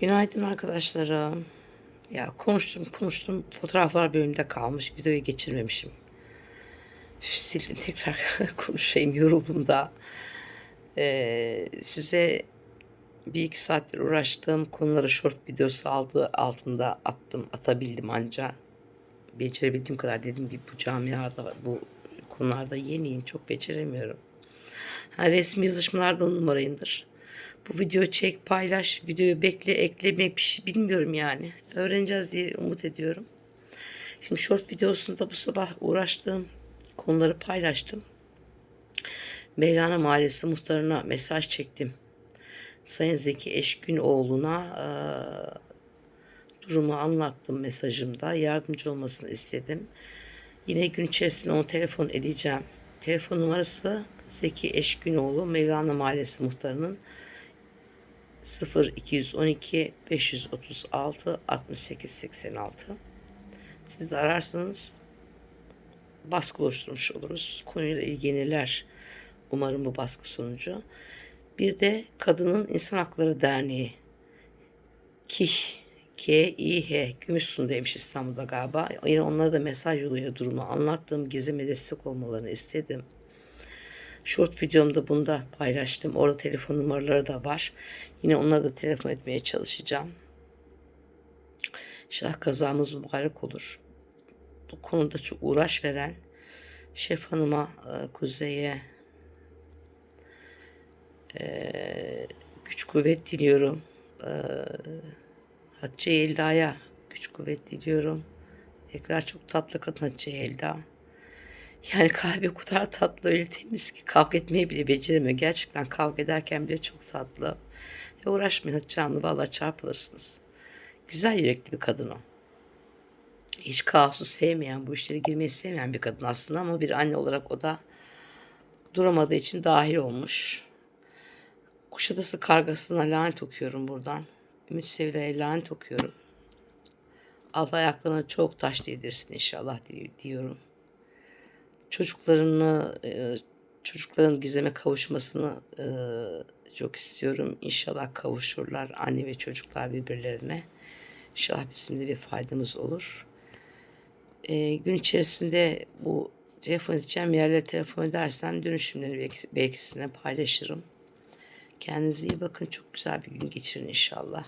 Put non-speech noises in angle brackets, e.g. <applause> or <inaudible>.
Günaydın arkadaşlarım. Ya konuştum konuştum fotoğraflar bölümünde kalmış videoyu geçirmemişim. Üf, Sildim tekrar <laughs> konuşayım yoruldum da. Ee, size bir iki saattir uğraştığım konuları short videosu aldı altında attım atabildim anca. Becerebildiğim kadar dediğim gibi bu camiada bu konularda yeniyim çok beceremiyorum. Ha, resmi yazışmalarda on numarayımdır. Bu videoyu çek, paylaş, videoyu bekle, eklemek bir şey bilmiyorum yani. Öğreneceğiz diye umut ediyorum. Şimdi short videosunda bu sabah uğraştığım konuları paylaştım. Mevlana Mahallesi muhtarına mesaj çektim. Sayın Zeki Eşgünoğlu'na eee durumu anlattım mesajımda. Yardımcı olmasını istedim. Yine gün içerisinde onu telefon edeceğim. Telefon numarası Zeki Eşgünoğlu Mevlana Mahallesi muhtarının 0 212 536 68 86. Siz de ararsanız baskı oluşturmuş oluruz. Konuyla ilgilenirler. Umarım bu baskı sonucu. Bir de Kadının İnsan Hakları Derneği KİH K-İ-H Gümüşsun demiş İstanbul'da galiba. Yine onlara da mesaj yoluyla durumu anlattım. Gizime destek olmalarını istedim. Short videomda bunu da paylaştım. Orada telefon numaraları da var. Yine onlara da telefon etmeye çalışacağım. İnşallah kazamız mübarek olur. Bu konuda çok uğraş veren Şef Hanım'a, e, Kuzey'e e, güç kuvvet diliyorum. E, Hatice Yelda'ya güç kuvvet diliyorum. Tekrar çok tatlı kadın Hatice Yelda. Yani kalbi o kadar tatlı öyle temiz ki kavga etmeyi bile beceremiyor. Gerçekten kavga ederken bile çok tatlı. Ya uğraşmayın Hanım valla çarpılırsınız. Güzel yürekli bir kadın o. Hiç kaosu sevmeyen, bu işlere girmeyi sevmeyen bir kadın aslında ama bir anne olarak o da duramadığı için dahil olmuş. Kuşadası kargasına lanet okuyorum buradan. Ümit Sevilay'a lanet okuyorum. Allah ayaklarına çok taş değdirsin inşallah di- diyorum. Çocuklarını, e, çocukların gizeme kavuşmasını e, çok istiyorum. İnşallah kavuşurlar anne ve çocuklar birbirlerine. İnşallah bizim de bir faydamız olur. E, gün içerisinde bu telefon edeceğim yerlere telefon edersem dönüşümleri belki, belki paylaşırım. Kendinize iyi bakın. Çok güzel bir gün geçirin inşallah.